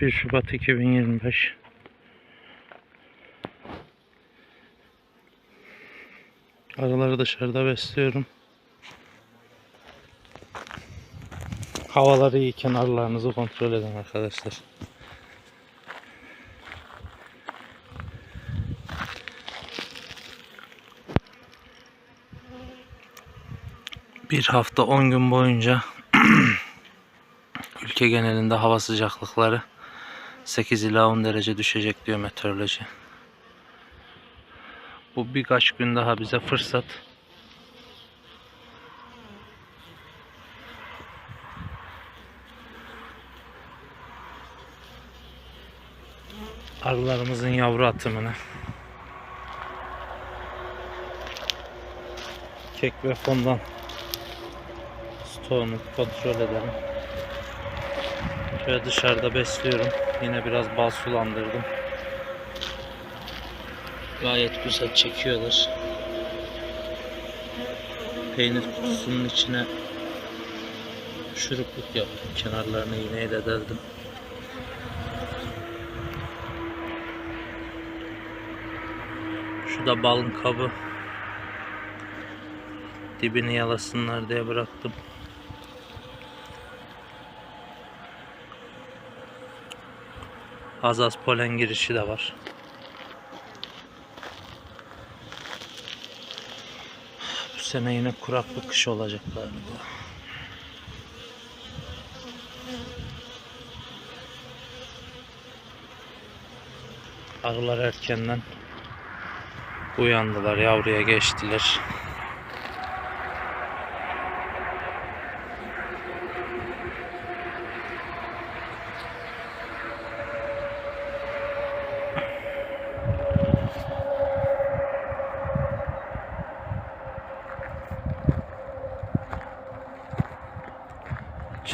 1 Şubat 2025 Arıları dışarıda besliyorum. Havaları iyiken arılarınızı kontrol edin arkadaşlar. Bir hafta 10 gün boyunca ülke genelinde hava sıcaklıkları 8 ila 10 derece düşecek diyor meteoroloji. Bu birkaç gün daha bize fırsat. Arılarımızın yavru atımını kek ve fondan stoğunu kontrol edelim. Şöyle dışarıda besliyorum. Yine biraz bal sulandırdım. Gayet güzel çekiyorlar. Peynir kutusunun içine şurupluk yaptım. Kenarlarını iğneyle deldim. Şu da balın kabı. Dibini yalasınlar diye bıraktım. Az az polen girişi de var. Bu sene yine kuraklı kış olacak galiba. Arılar erkenden uyandılar, yavruya geçtiler.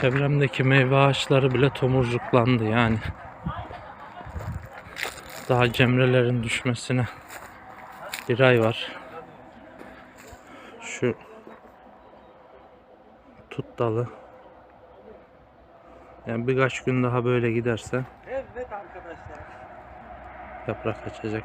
Çevremdeki meyve ağaçları bile tomurcuklandı yani. Daha cemrelerin düşmesine bir ay var. Şu tut dalı. Yani birkaç gün daha böyle giderse Evet arkadaşlar. yaprak açacak.